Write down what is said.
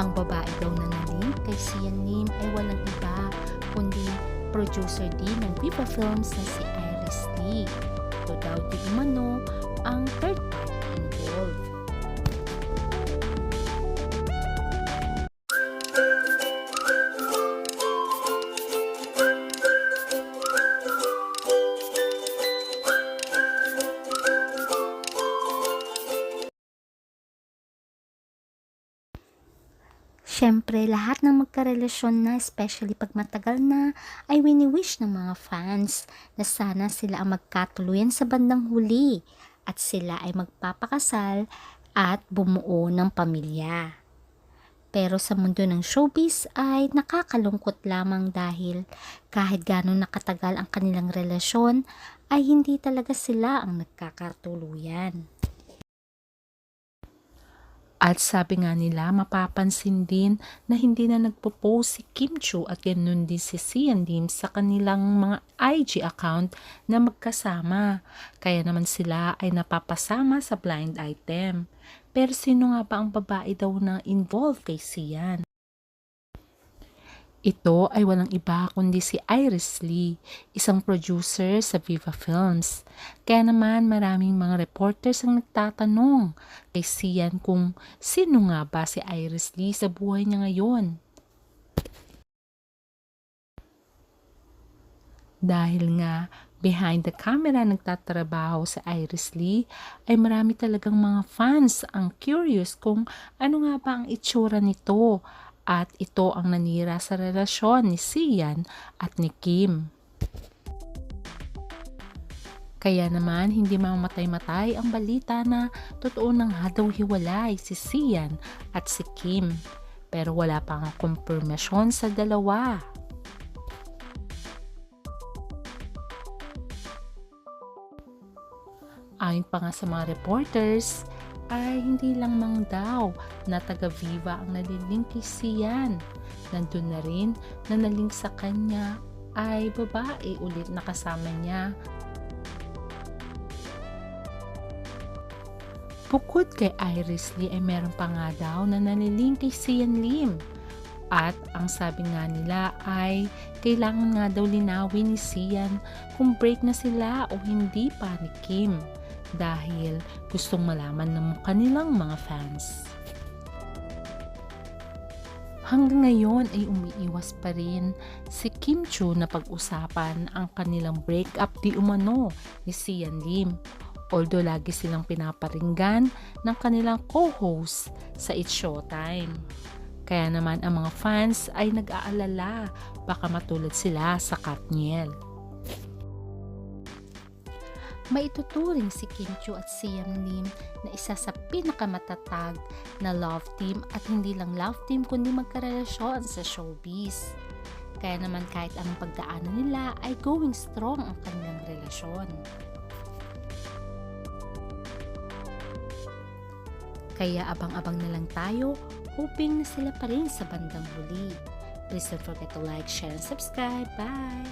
Ang babae daw na naling kay Sian Lim ay walang iba kundi producer din ng Viva Films na si Iris Lee. Ito daw di umano ang 13 Siyempre, lahat ng magkarelasyon na, especially pag matagal na, ay wini-wish ng mga fans na sana sila ang magkatuluyan sa bandang huli at sila ay magpapakasal at bumuo ng pamilya. Pero sa mundo ng showbiz ay nakakalungkot lamang dahil kahit gano'n nakatagal ang kanilang relasyon ay hindi talaga sila ang nagkakatuluyan. At sabi nga nila, mapapansin din na hindi na nagpo-post si Kim Chu at ganoon din si Sian Lim sa kanilang mga IG account na magkasama. Kaya naman sila ay napapasama sa blind item. Pero sino nga ba ang babae daw na involved kay Sian? Ito ay walang iba kundi si Iris Lee, isang producer sa Viva Films. Kaya naman maraming mga reporters ang nagtatanong kay Sian kung sino nga ba si Iris Lee sa buhay niya ngayon. Dahil nga behind the camera nagtatrabaho sa Iris Lee ay marami talagang mga fans ang curious kung ano nga ba ang itsura nito at ito ang nanira sa relasyon ni Sian at ni Kim. Kaya naman hindi mamatay-matay ang balita na totoo nang daw hiwalay si Sian at si Kim. Pero wala pa nga kumpirmasyon sa dalawa. Ayon pa nga sa mga reporters, ay hindi lang mang daw na taga Viva ang naliling kay Sian. Nandun na rin na naling sa kanya ay babae ulit na kasama niya. Bukod kay Iris Lee ay meron pa nga daw na naliling kay Sian Lim. At ang sabi nga nila ay kailangan nga daw linawin ni Sian kung break na sila o hindi pa ni Kim dahil gustong malaman ng kanilang mga fans. Hanggang ngayon ay umiiwas pa rin si Kim Chu na pag-usapan ang kanilang breakup di umano ni Sian Lim. Although lagi silang pinaparinggan ng kanilang co-host sa It's Showtime. Kaya naman ang mga fans ay nag-aalala baka matulad sila sa Katniel. Maituturing si Kim Chu at Siam Lim na isa sa pinakamatatag na love team at hindi lang love team kundi magkarelasyon sa showbiz. Kaya naman kahit anong pagdaanan nila ay going strong ang kanilang relasyon. Kaya abang-abang na lang tayo, hoping na sila pa rin sa bandang huli. Please don't forget to like, share, and subscribe. Bye!